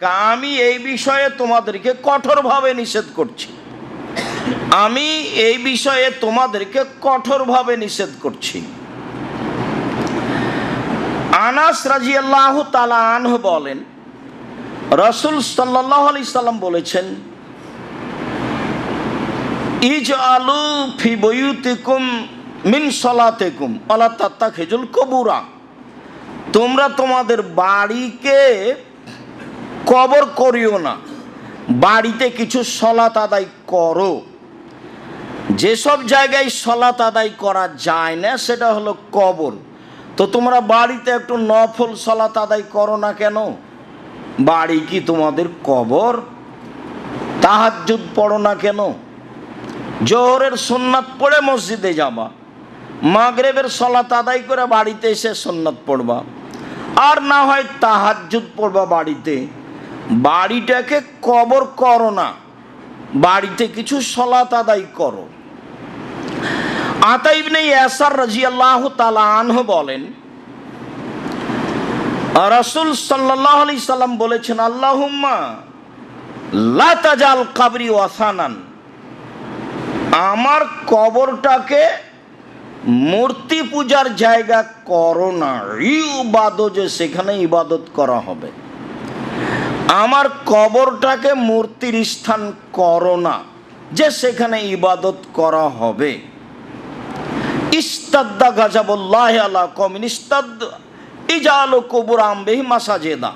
আমি এই বিষয়ে তোমাদেরকে কঠোরভাবে নিষেধ করছি। আমি এই বিষয়ে তোমাদেরকে কঠোরভাবে নিষেধ করছি। আনাস রাজিয়াল্লাহ তালা আনহ বলেন, রসুল সাল্লাহ আলি সাল্লাম বলেছেন ইজ আলু ফি বইউতিকুম মিন সলাতেকুম আলা তাত্তা খেজুল কবুরা। তোমরা তোমাদের বাড়িকে কবর করিও না। বাড়িতে কিছু সলাত আদায় করো। যেসব জায়গায় সলাত আদায় করা যায় না, সেটা হলো কবর। তো তোমরা বাড়িতে একটু নফল সলাত আদায় করো না কেন? বাড়ি কি তোমাদের কবর? তাহাজ্জুদ পড়ো না কেন? জোহরের সুন্নাত পড়ে মসজিদে যাবা। মাগরেবের সলাত আদায় করে বাড়িতে এসে সুন্নাত পড়বা। আর না হয় তাহাজ্জুদ পড়বা বাড়িতে। বাড়িটাকে কবর করো না। বাড়িতে কিছু সলাত আদায় করো। আতাইবনে ইয়াসার রাজি আল্লাহ আনহ বলেন, রসুল সাল্লাহ আলি সাল্লাম বলেছেন, আল্লাহুম্মা লাতাজাল কাবরি ওয়াসানান। আমার কবরটাকে মূর্তি পূজার জায়গা করো না। ইবাদ যে সেখানে ইবাদত করা হবে। আমার কবরটাকে মূর্তির স্থান করো না, যে সেখানে ইবাদত করা হবে। ইস্তাদ্দা গাজাবুল্লাহ আলা কমিন ইস্তাদ ইজালো কবুর আমবেহি মাসাজেদা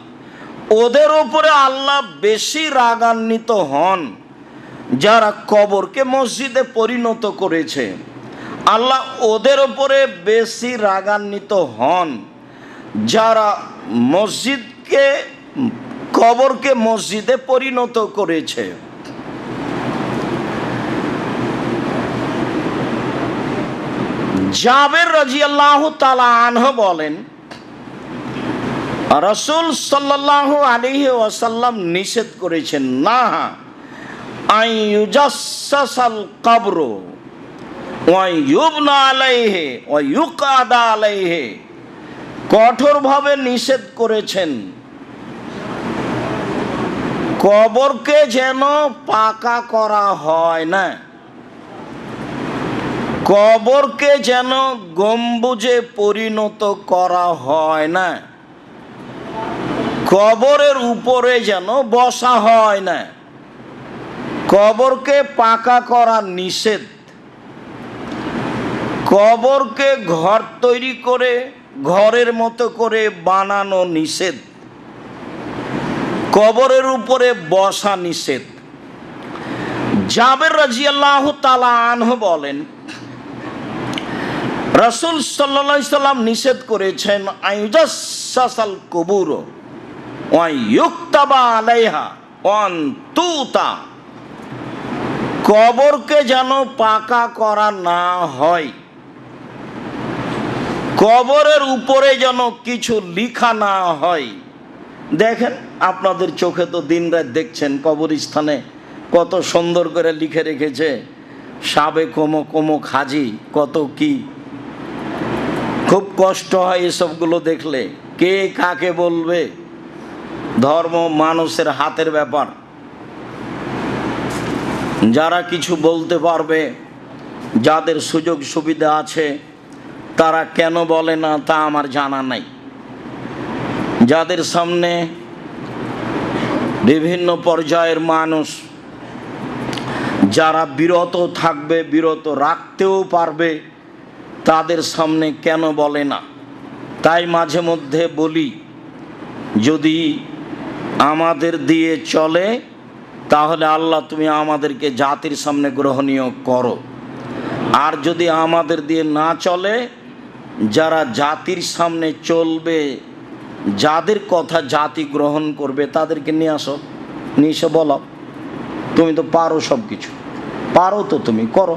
ওদের ওপরে আল্লাহ বেশি রাগান্বিত হন, যারা কবরকে মসজিদে পরিণত করেছে। আল্লাহ ওদের ওপরে বেশি রাগান্বিত হন, যারা মসজিদকে কবরকে মসজিদে পরিণত করেছে। জাবের রাজিয়াল্লাহ তালা আনহ বলেন, রসুল সাল্লাহ আলিহি ওয়াসাল্লাম নিষেধ করেছেন, না ওয়াইয়ুকাদা আলাইহে। কঠোরভাবে নিষেধ করেছেন। কবরকে যেন পাকা করা হয় না। কবরকে যেন গম্বুজে পরিণত করা হয় না। কবরের উপরে যেন বসা হয় না। কবরকে পাকা করা নিষেধ। কবরকে ঘর তৈরি করে, ঘরের মতো করে বানানো নিষেধ। কবরের উপরে বসা নিষেধ। জাবের রাজিয়াল্লাহ তালা আনহ বলেন, রসুল সাল্লা সাল্লাম নিষেধ করেছেন আইজাসাল কবুর ওয়াইয়ুক্তাবা আলাইহা ওয়ান তুতা। কবরকে যেন পাকা করা না হয়। কবরের উপরে যেন কিছু লিখা না হয়। দেখেন, আপনাদের চোখে তো দিন রাত দেখছেন, কবরস্থানে কত সুন্দর করে লিখে রেখেছে, সাবে কোমো কোমো খাজি, কত কি। খুব কষ্ট হয় এসবগুলো দেখলে। কে কাকে বলবে? ধর্ম মানুষের হাতের ব্যাপার। যারা কিছু বলতে পারবে, যাদের সুযোগ সুবিধা আছে, তারা কেন বলে না তা আমার জানা নাই। যাদের সামনে বিভিন্ন পর্যায়ের মানুষ, যারা বিরত থাকবে, বিরত রাখতেও পারবে, তাদের সামনে কেন বলে না? তাই মাঝে মধ্যে বলি, যদি আমাদের দিয়ে চলে, তাহলে আল্লাহ তুমি আমাদেরকে জাতির সামনে গ্রহণীয় করো। আর যদি আমাদের দিয়ে না চলে, যারা জাতির সামনে চলবে যাদের কথা জাতি গ্রহণ করবে তাদেরকে নিয়ে আসো, নিয়ে এসে বলো, তুমি তো পারো সব কিছু পারো তো তুমি, করো।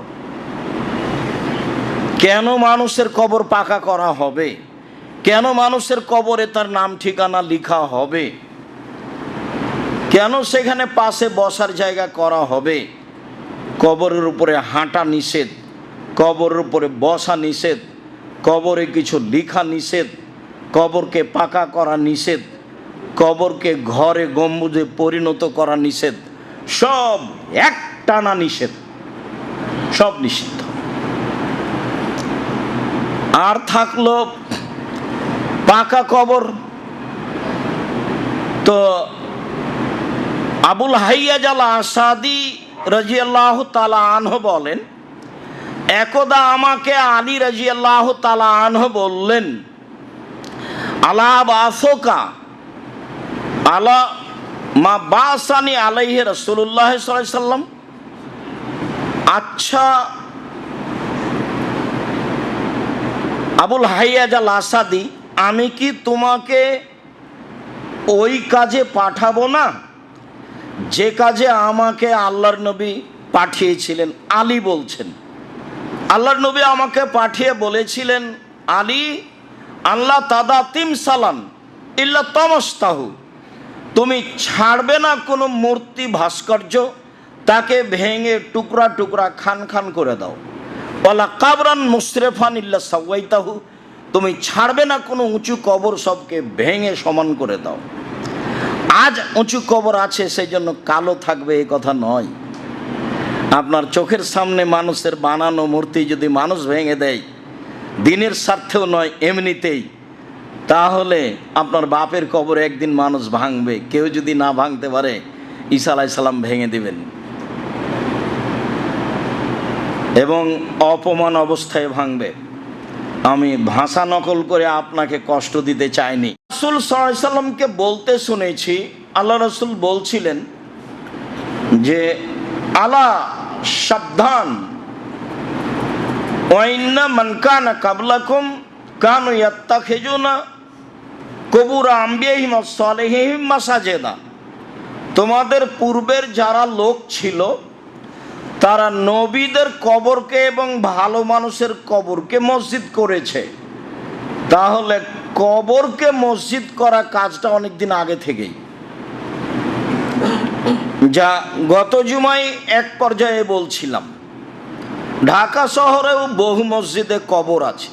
কেন মানুষের কবর পাকা করা হবে? কেন মানুষের কবরে তার নাম, ঠিকানা লিখা হবে? কেন সেখানে পাশে বসার জায়গা করা হবে? কবরের উপরে হাঁটা নিষেধ, কবরের উপরে বসা নিষেধ, কবরে কিছু লিখা নিষেধ কবরকে পাকা করা নিষেধ, কবরকে ঘরে গম্বুজে পরিণত করা নিষেধ, সব একটানা নিষেধ, সব নিষিদ্ধ। আর থাকল পাকা কবর, তো আবুল হাইয়াজাল আসাদি রাজিয়াল্লাহ তালা আনহ বলেন, একদা আমাকে আলী রাজিয়াল্লাহ তালা আনহ বললেন আলা বাসোকা, আলা মা বাসানি আলাইহে রসুল্লাহ সাল্লাম। আচ্ছা আবুল হাইয়াজাল আসাদি আমি কি তোমাকে ওই কাজে পাঠাবো না? যে কাজে আমাকে আল্লাহর নবী পাঠিয়েছিলেন, আলী বলছেন। আল্লাহর নবী আমাকে পাঠিয়ে বলেছিলেন, আলী আল্লাহ তাদা তিম সালান, ইল্লা তমস্তাহু। তুমি ছাড়বে না কোনো মূর্তি ভাস্কর্য, তাকে ভেঙে টুকরা টুকরা খান খান করে দাও। বলা কাবরান মুশরেফান ইল্লা সাওয়াইতাহু, তুমি ছাড়বে না কোনো উঁচু কবর সবকে ভেঙে সমান করে দাও। আজ উঁচু কবর আছে সেই জন্য কালো থাকবে এই কথা নয়। আপনার চোখের সামনে মানুষের বানানো মূর্তি যদি মানুষ ভেঙে দেয় দিনের স্বার্থেও নয়, এমনিতেই। তাহলে আপনার বাপের কবর একদিন মানুষ ভাঙবে। কেউ যদি না ভাঙতে পারে, ঈসা আলাইসাল্লাম ভেঙে দিবেন। এবং অপমান অবস্থায় ভাঙবে। আমি ভাষা নকল করে আপনাকে কষ্ট দিতে চাইনি। রসুল সাল্লামকে বলতে শুনেছি, আল্লাহ রসুল বলছিলেন যে, আলা সাবধান মানকানা কাবলাকুম কবুরা তোমাদের পূর্বের যারা লোক ছিল, তারা নবীদের কবরকে এবং ভালো মানুষের কবরকে মসজিদ করেছে। তাহলে কবরকে মসজিদ করা কাজটা অনেক দিন আগে থেকেই। যা গত জুমায় এক পর্যায়ে বলছিলাম ঢাকা শহরেও বহু মসজিদে কবর আছে।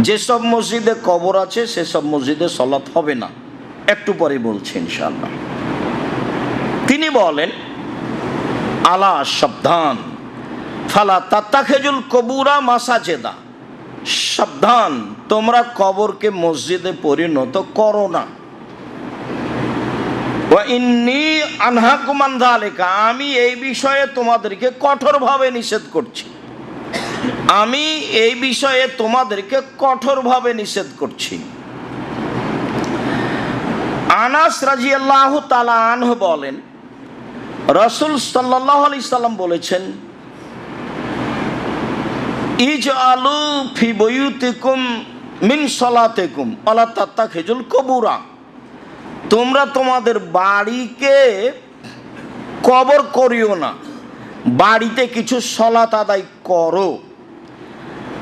যেসব মসজিদে কবর আছে, সেসব মসজিদে সলাৎ হবে না। একটু পরে বলছি ইনশাল্লাহ তিনি বলেন, আলা সাবধান, ফালা তাত্তাখেজুল কবুরা মাসাজেদা। সাবধান, তোমরা কবরকে মসজিদে পরিণত করো না। ইন্নি আনহাকুমান ধালেকা আমি এই বিষয়ে তোমাদেরকে কঠোরভাবে নিষেধ করছি। আমি এই বিষয়ে তোমাদেরকে কঠোরভাবে নিষেধ করছি। আনাস রাজিয়াল্লাহ তালা আনহ বলেন, রসুল সাল্লাহ আলি সাল্লাম বলেছেন ইজ আলু ফি বইউতিকুম মিন সলাতেকুম অলা তাত্তা খেজুল কবুরা। তোমরা তোমাদের বাড়িকে কবর করিও না। বাড়িতে কিছু সলাত আদায় করো।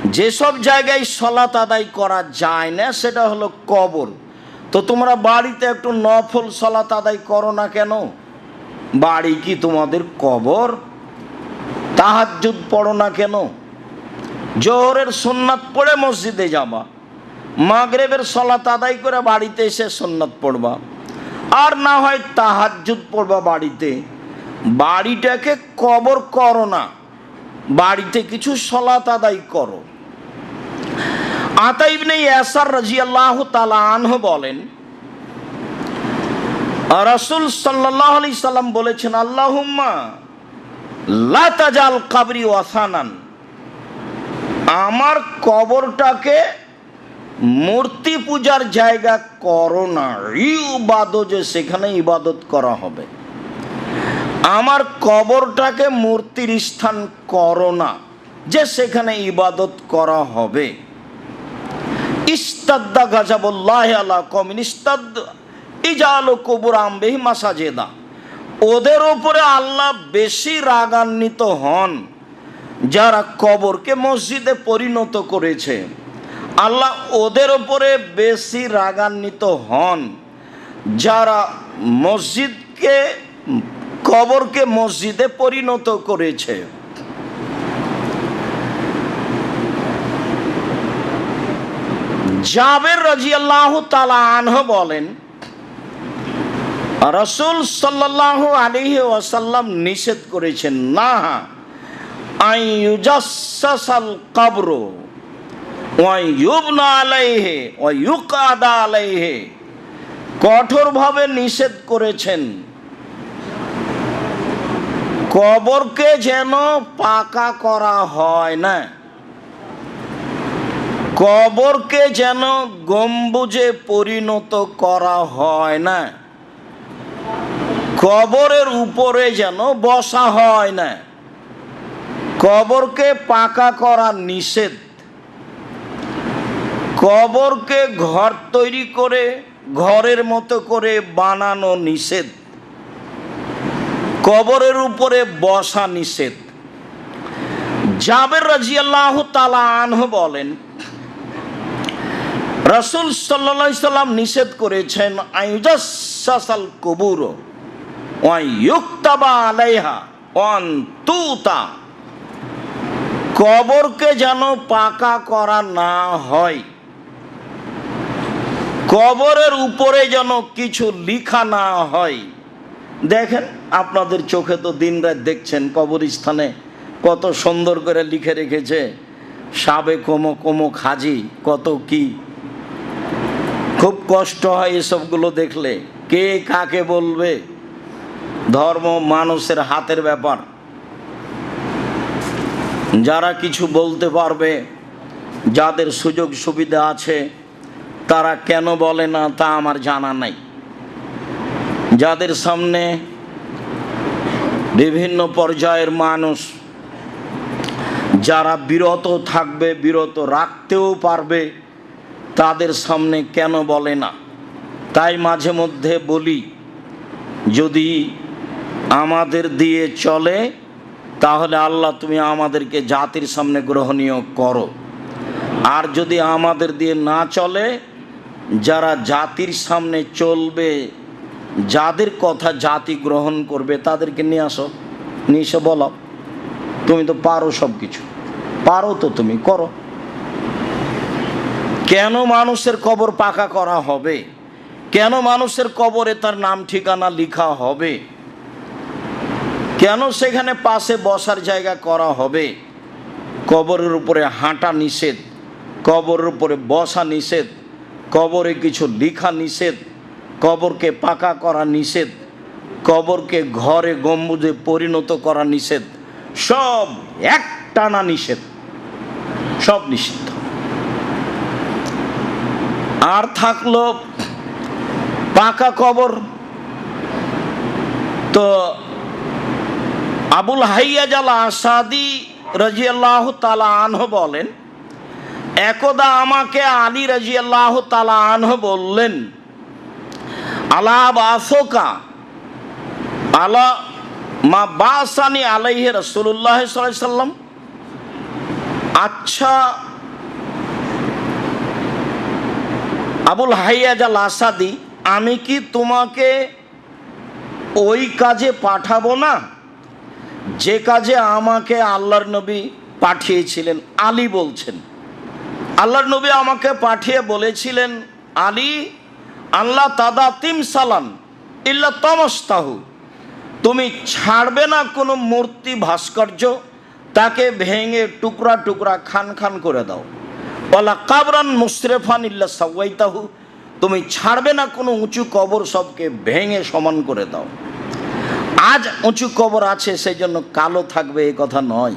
যেসব জায়গায় সলাত আদায় করা যায় না, সেটা হলো কবর। তো তোমরা বাড়িতে একটু নফল সলাত আদায় করো না কেন? বাড়ি কি তোমাদের কবর? তাহাজুদ পড়ো না কেন? জোহরের সোননাথ পড়ে মসজিদে যাবা। মাগরেবের সলাত আদায় করে বাড়িতে এসে সোননাথ পড়বা। আর না হয় তাহাজুদ পড়বা বাড়িতে। বাড়িটাকে কবর করো না। বাড়িতে কিছু সলাত আদায় করো। আতাইবনে ইয়াসার রাজিয়াল্লাহ তালা আনহ বলেন, রসুল সাল্লাহ আলি সাল্লাম বলেছেন, আল্লাহুম্মা লাতাজাল কাবরি ওয়াসানান। আমার কবরটাকে মূর্তি পূজার জায়গা করো না। যে সেখানে ইবাদত করা হবে। আমার কবরটাকে মূর্তির স্থান করো না, যে সেখানে ইবাদত করা হবে। ইস্তাদ্দা গাজাবুল্লাহ আলা কমিন ইস্তাদ ইজালো কবুর আমবেহি মাসাজেদা। ওদের ওপরে আল্লাহ বেশি রাগান্বিত হন, যারা কবরকে মসজিদে পরিণত করেছে। আল্লাহ ওদের ওপরে বেশি রাগান্বিত হন। যারা মসজিদকে, কবরকে মসজিদে পরিণত করেছে। জাবের রাজিয়াল্লাহ তালা আনহ বলেন, রসুল সাল্লাহ আলিহি ওয়াসাল্লাম নিষেধ করেছেন, না আইয়ুজাসাল কবর ওয়াইয়ুবনা আলাইহে ওয়াইয়ুকাদা আলাইহে কঠোরভাবে নিষেধ করেছেন। কবরকে যেন পাকা করা হয় না। কবরকে যেন গম্বুজে পরিণত করা হয় না। কবরের উপরে যেন বসা হয় না। কবরকে পাকা করা নিষেধ। কবরকে ঘর তৈরি করে, ঘরের মতো করে বানানো নিষেধ। কবরের উপরে বসা নিষেধ। জাবের রাজিয়াল্লাহ তালা আনহ বলেন, রসুল সাল্লা সাল্লাম নিষেধ করেছেন আইজাসাল কবুর ওয়াইয়ুক্তাবা আলাইহা ওয়ান তুতা। কবরকে যেন পাকা করা না হয়। কবরের উপরে যেন কিছু লিখা না হয়। দেখেন, আপনাদের চোখে তো দিন রাত দেখছেন, কবরস্থানে কত সুন্দর করে লিখে রেখেছে, সাবে কোমো কোমো খাজি, কত কি। খুব কষ্ট হয় এসবগুলো দেখলে। কে কাকে বলবে? ধর্ম মানুষের হাতের ব্যাপার। যারা কিছু বলতে পারবে, যাদের সুযোগ সুবিধা আছে তারা কেন বলে না তা আমার জানা নাই। যাদের সামনে বিভিন্ন পর্যায়ের মানুষ, যারা বিরত থাকবে, বিরত রাখতেও পারবে, তাদের সামনে কেন বলে না? তাই মাঝে মধ্যে বলি, যদি আমাদের দিয়ে চলে, তাহলে আল্লাহ তুমি আমাদেরকে জাতির সামনে গ্রহণীয় করো। আর যদি আমাদের দিয়ে না চলে যারা জাতির সামনে চলবে, যাদের কথা জাতি গ্রহণ করবে, তাদেরকে নিয়ে আসো, নিয়ে এসে বলো তুমি তো পারো সব কিছু পারো তো তুমি, করো। কেন মানুষের কবর পাকা করা হবে? কেন মানুষের কবরে তার নাম, ঠিকানা লিখা হবে? কেন সেখানে পাশে বসার জায়গা করা হবে? কবরের উপরে হাঁটা নিষেধ, কবরের উপরে বসা নিষেধ কবরে কিছু লিখা নিষেধ, কবরকে পাকা করা নিষেধ, কবরকে ঘরে গম্বুজে পরিণত করা নিষেধ, সব এক টানা নিষেধ, সব নিষিদ্ধ। আর থাকল পাকা কবর। তো আবুল হাইয়াজাল আসাদি রাজিয়াল্লাহ তালা আনহ বলেন একদা আমাকে আলী রাজিয়াল্লাহ তালা আনহ বললেন, আলা বাসোকা? আলা মা বাসানি আলাইহে রসুল্লাহ সাল্লাম। আচ্ছা আবুল হাইয়াজাল আসাদি আমি কি তোমাকে ওই কাজে পাঠাবো না? যে কাজে আমাকে আল্লাহর নবী পাঠিয়েছিলেন, আলী বলছেন। আল্লাহর নবী আমাকে পাঠিয়ে বলেছিলেন, আলী আল্লাহ তাদা তিম সালান ইল্লা তমস্তাহু তুমি ছাড়বে না কোনো মূর্তি ভাস্কর্য, তাকে ভেঙে টুকরা টুকরা খান খান করে দাও। ওলা কাবরান মুসরেফান ইল্লা সাওয়াইতাহু। তুমি ছাড়বে না কোনো উঁচু কবর, সবকে ভেঙে সমান করে দাও। আজ উঁচু কবর আছে সেই জন্য কালো থাকবে, এ কথা নয়।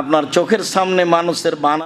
আপনার চোখের সামনে মানুষের বানা